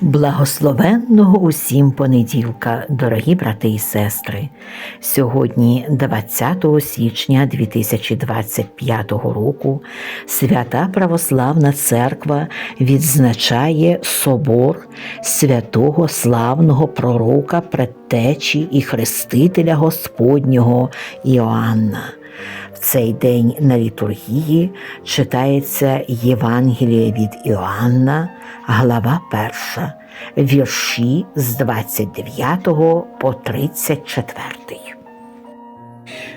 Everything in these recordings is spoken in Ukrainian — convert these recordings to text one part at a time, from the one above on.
Благословенного усім понеділка, дорогі брати і сестри. Сьогодні, 20 січня 2025 року, Свята Православна Церква відзначає собор святого славного пророка, предтечі і хрестителя Господнього Іоанна. В цей день на літургії читається Євангеліє від Іоанна, глава 1, вірші з 29 по 34.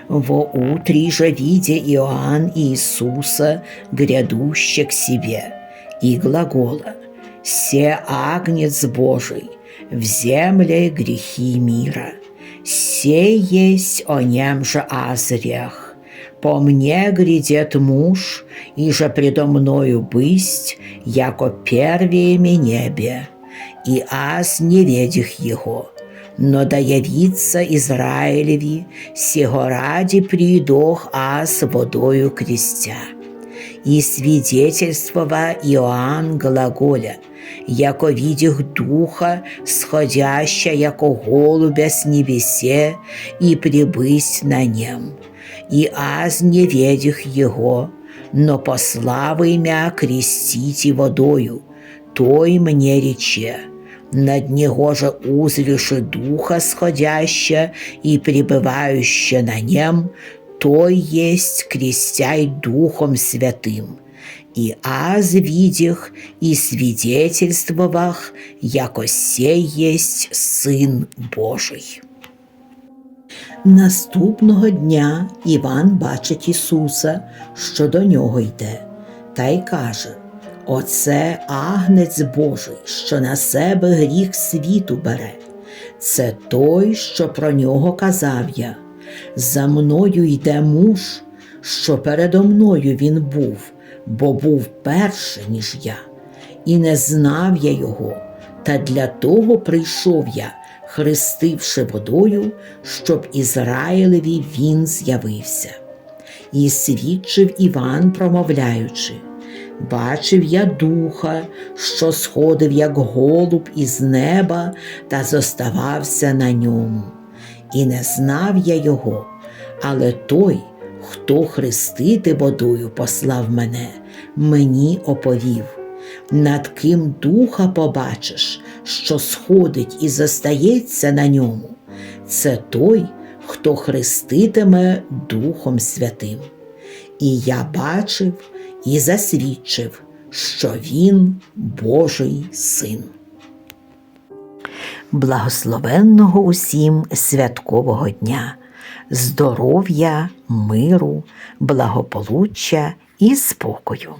Во утрі же видя Иоанн Иисуса, грядущего к себе, и глагола, «Се агнец Божий, в земле грехи мира, се есть о нем же азрях, по мне грядет муж, и же предо мною бысть, яко первеями небе, и аз не ведих его, но да явится Израилеви, сего ради придох аз водою крестя. И свидетельствова Иоанн глаголя, яко видих духа, сходяща, яко голубя с небесе, и прибысть на нем И аз не ведих его, но послав имя крестите водою, той мне рече, над него же узриши духа сходяща и пребывающая на нем, то есть крестяй Духом Святым. И аз видих и свидетельствовах, яко сей есть Сын Божий. Наступного дня Іван бачить Ісуса, що до нього йде, та й каже: Оце агнець Божий, що на себе гріх світу бере. Це той, що про нього казав я. За мною йде муж, що передо мною він був, бо був перше, ніж я, і не знав я його, та для того прийшов я, хрестивши водою, щоб Ізраїлеві він з'явився. І свідчив Іван, промовляючи, бачив я духа, що сходив, як голуб із неба, та зоставався на ньому. І не знав я його, але той, хто хрестити водою послав мене, мені оповів. Над ким духа побачиш, що сходить і зостається на ньому, це той, хто хреститиме Духом Святим. І я бачив і засвідчив, що він Божий син. Благословенного усім святкового дня, здоров'я, миру, благополуччя і спокою.